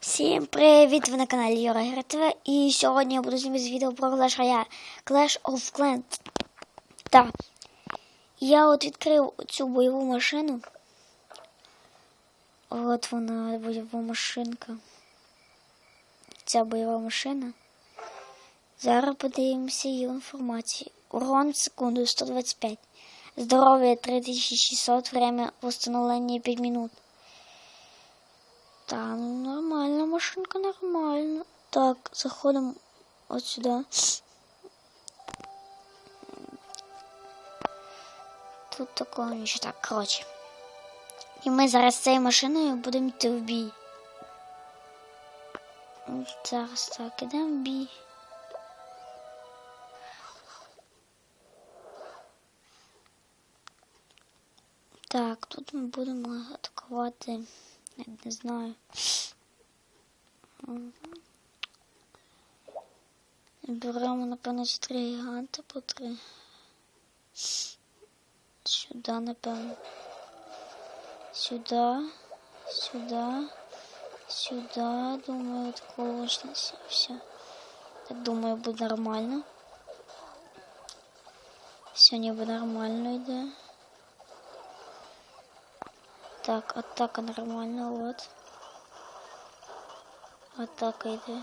Всім привіт! Ви на каналі Юра Гера ТВ і сьогодні я буду знімати відео про Clash Royale Clash of Clans. Так. Я от відкрив цю бойову машину. От вона бойова машинка. Ця бойова машина. Зараз подивимося її інформацію. Урон секунду 125. Здоров'я 3600, время восстановлення 5 минут. Та, ну нормальна машинка, нормально. Так, заходимо от сюди. Тут такого нічого так, коротше. І ми зараз з цією машиною будемо йти в бій. Зараз так, ідемо в бій. Так, тут ми будемо атакувати. Не знаю. Беремо, напевно, ці три гіганти по три. Сюди, напевно. Сюди, сюди, сюди. Думаю, можна все. все. Так думаю, буде нормально. Сьогодні буде нормально йде. Так, атака нормально, вот. Атака йде.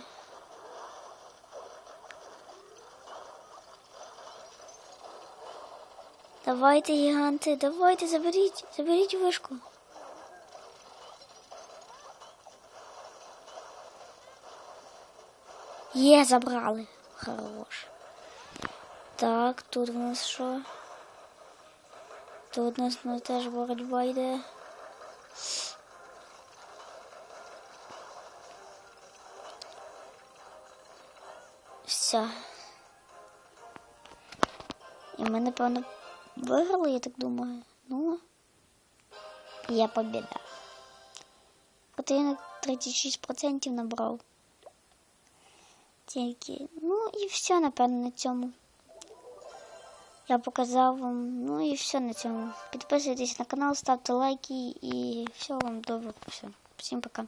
Давайте, гіганти, давайте, заберіть, заберіть вишку. Є, забрали. Хорош. Так, тут у нас що? Тут у нас, у нас теж боротьба йде. Все. І ми, напевно, виграли, я так думаю. Ну, є побіда. Потрібно 36% набрав. Тільки. Ну і все, напевно, на цьому. Я показав вам. Ну і все на цьому. Підписуйтесь на канал, ставте лайки і всього вам доброго. Все. Всім пока.